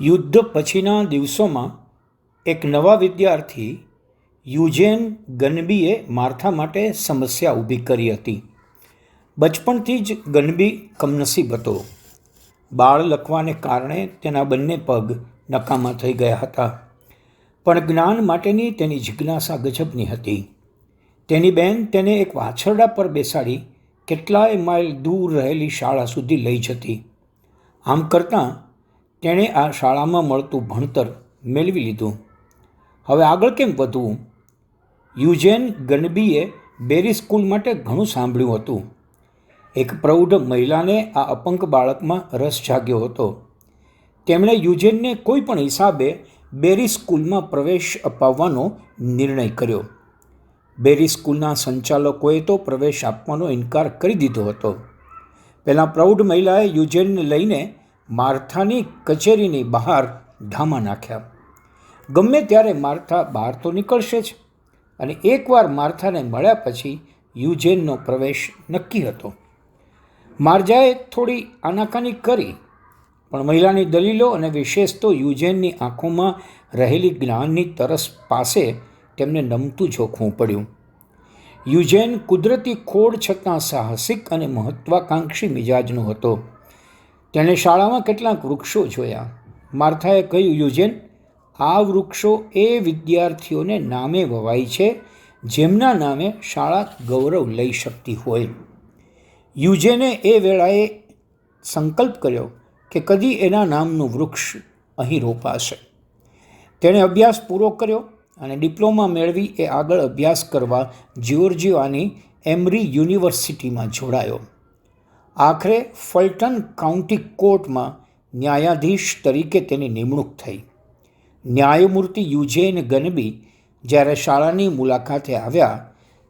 યુદ્ધ પછીના દિવસોમાં એક નવા વિદ્યાર્થી, યુજેન ગનબીએ માર્થા માટે સમસ્યા ઊભી કરી હતી. બચપણથી જ ગનબી કમનસીબ હતો. બાળ લખવાને કારણે તેના બંને પગ નકામા થઈ ગયા હતા. પણ જ્ઞાન માટેની તેની જિજ્ઞાસા ગજબની હતી. તેની બહેન તેને એક વાછરડા પર બેસાડી કેટલાય માઇલ દૂર રહેલી શાળા સુધી લઈ જતી. આમ કરતાં તેણે આ શાળામાં મળતું ભણતર મેળવી લીધું. હવે આગળ કેમ વધવું? યુજેન ગનબીએ બેરી સ્કૂલ માટે ઘણું સાંભળ્યું હતું. એક પ્રૌઢ મહિલાને આ અપંગ બાળકમાં રસ જાગ્યો હતો. તેમણે યુજેનને કોઈ પણ હિસાબે બેરી સ્કૂલમાં પ્રવેશ અપાવવાનો નિર્ણય કર્યો. બેરી સ્કૂલના સંચાલકોએ તો પ્રવેશ આપવાનો ઇનકાર કરી દીધો હતો. પહેલાં પ્રૌઢ મહિલાએ યુજેનને લઈને માર્થાની કચેરીની બહાર ધામા નાખ્યા. ગમે ત્યારે માર્થા બહાર તો નીકળશે જ. અને એકવાર માર્થાને મળ્યા પછી યુજેનનો પ્રવેશ નક્કી હતો. માર્જાએ થોડી આનાકાની કરી, પણ મહિલાની દલીલો અને વિશેષ તો યુજેનની આંખોમાં રહેલી જ્ઞાનની તરસ પાસે તેમને નમતું જોખવું પડ્યું. યુજેન કુદરતી ખોડ છતાં સાહસિક અને મહત્વાકાંક્ષી મિજાજનો હતો. તેણે શાળામાં કેટલાક વૃક્ષો જોયા. માર્થાએ કહ્યું, યુજેન, આ વૃક્ષો એ વિદ્યાર્થીઓને નામે વવાય છે, જેમના નામે શાળા ગૌરવ લઈ શકતી હોય. યુજેને એ વેળાએ સંકલ્પ કર્યો કે કદી એના નામનું વૃક્ષ અહીં રોપાશે. તેણે અભ્યાસ પૂરો કર્યો અને ડિપ્લોમા મેળવી એ આગળ અભ્યાસ કરવા જ્યોર્જિયાની એમરી યુનિવર્સિટીમાં જોડાયો. આખરે ફલ્ટન કાઉન્ટી કોર્ટમાં ન્યાયાધીશ તરીકે તેની નિમણૂક થઈ. ન્યાયમૂર્તિ યુજેન ગનબી જ્યારે શાળાની મુલાકાતે આવ્યા,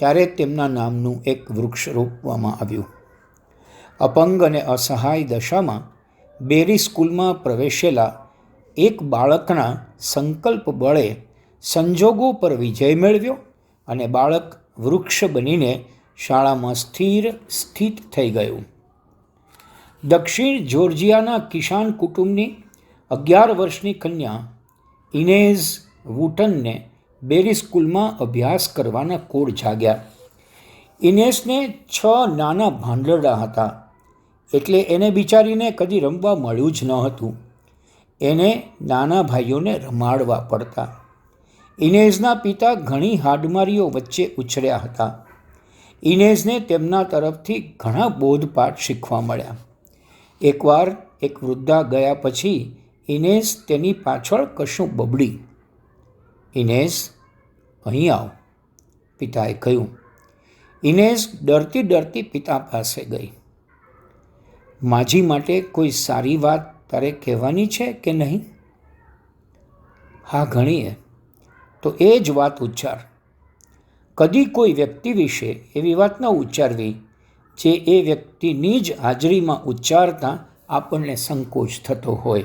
ત્યારે તેમના નામનું એક વૃક્ષ રોપવામાં આવ્યું. અપંગ અને અસહાય દશામાં બેરી સ્કૂલમાં પ્રવેશેલા એક બાળકના સંકલ્પ બળે સંજોગો પર વિજય મેળવ્યો અને બાળક વૃક્ષ બનીને શાળામાં સ્થિર સ્થિત થઈ ગયું. દક્ષિણ જોર્જિયાના કિસાન કુટુંબની અગિયાર વર્ષની કન્યા ઇનેઝ વુટનને બેરી સ્કૂલમાં અભ્યાસ કરવાના કોડ જાગ્યા. ઇનેસને છ નાના ભાંડરડા હતા. એટલે એને બિચારીને કદી રમવા મળ્યું જ ન હતું. એને નાના ભાઈઓને રમાડવા પડતા. ઇનેઝના પિતા ઘણી હાડમારીઓ વચ્ચે ઉછર્યા હતા. ઇનેઝને તેમના તરફથી ઘણા બોધપાઠ શીખવા મળ્યા. એકવાર એક વૃદ્ધા ગયા પછી ઇનેઝ તેની પાછળ કશું બબડી. ઇનેઝ અહીં આવ. પિતાએ કહ્યું. ઇનેઝ ડરતી ડરતી પિતા પાસે ગઈ. માજી માટે કોઈ સારી વાત તારે કહેવાની છે કે નહીં? હા, ઘણીએ. તો એ જ વાત ઉચ્ચાર. કદી કોઈ વ્યક્તિ વિશે એવી વાત ન ઉચ્ચારવી જે એ વ્યક્તિની જ હાજરીમાં ઉચ્ચારતા આપણને સંકોચ થતો હોય.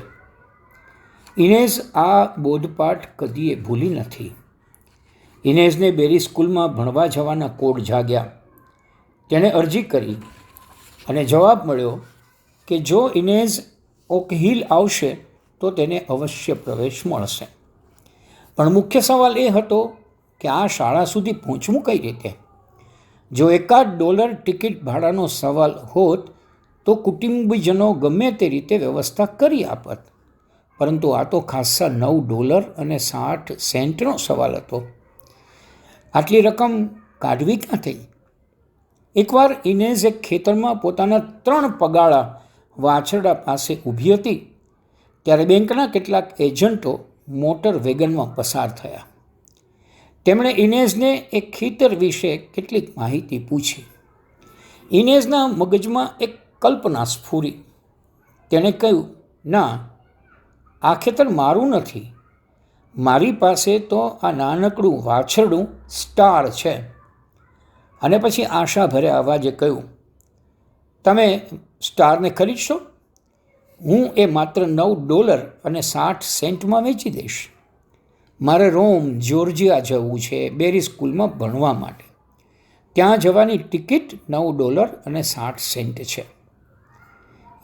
ઇનેઝ આ બોધપાઠ કદીએ ભૂલી નથી. ઇનેઝને બેરી સ્કૂલમાં ભણવા જવાના કોડ જાગ્યા. તેણે અરજી કરી અને જવાબ મળ્યો કે જો ઇનેઝ ઓક હિલ આવશે તો તેને અવશ્ય પ્રવેશ મળશે. પણ મુખ્ય સવાલ એ હતો કે આ શાળા સુધી પહોંચવું કઈ રીતે? જો એકાદ ડોલર ટિકિટ ભાડાનો સવાલ હોત, તો કુટુંબીજનો ગમે તે રીતે વ્યવસ્થા કરી આપત. પરંતુ આ તો ખાસ્સા નવ ડોલર અને સાઠ સેન્ટનો સવાલ હતો. આટલી રકમ કાઢવી ક્યાંથી એકવાર ઇનેઝ એક ખેતરમાં પોતાના ત્રણ પગાળા વાછરડા પાસે ઊભી હતી, ત્યારે બેંકના કેટલાક એજન્ટો મોટર વેગનમાં પસાર થયા. તેમણે ઇનેઝને એક ખેતર વિશે કેટલીક માહિતી પૂછી. ઇનેઝના મગજમાં એક કલ્પના સ્ફૂરી. તેણે કહ્યું, ના, આ ખેતર મારું નથી. મારી પાસે તો આ નાનકડું વાછરડું સ્ટાર છે. અને પછી આશા ભરે અવાજે કહ્યું, તમે સ્ટારને ખરીદશો? હું એ માત્ર નવ ડોલર અને સાઠ સેન્ટમાં વેચી દઈશ. મારે રોમ, જ્યોર્જિયા જવું છે બેરી સ્કૂલમાં ભણવા માટે. ત્યાં જવાની ટિકિટ નવ ડોલર અને સાઠ સેન્ટ છે.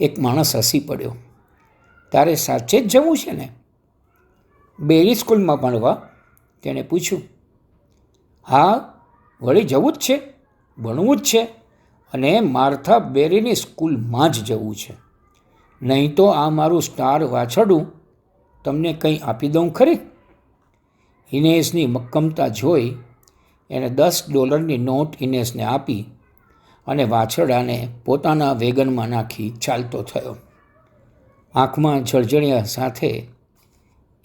એક માણસ હસી પડ્યો. તારે સાચે જ જવું છે ને? બેરી સ્કૂલમાં ભણવા? તેણે પૂછ્યું. હા, વળી જવું જ છે, ભણવું જ છે અને માર્થા બેરીની સ્કૂલમાં જ જવું છે. નહીં તો આ મારું સ્ટાર વાછરડું તમને કંઈ આપી દઉં ખરી? ઇનેસની મક્કમતા જોઈ એણે દસ ડોલરની નોટ ઇનેસને આપી અને વાછરડાને પોતાના વેગનમાં નાખી ચાલતો થયો. આંખમાં જળજળિયા સાથે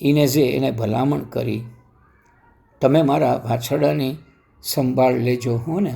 ઇનેઝે એને ભલામણ કરી, તમે મારા વાછરડાની સંભાળ લેજો, હો ને?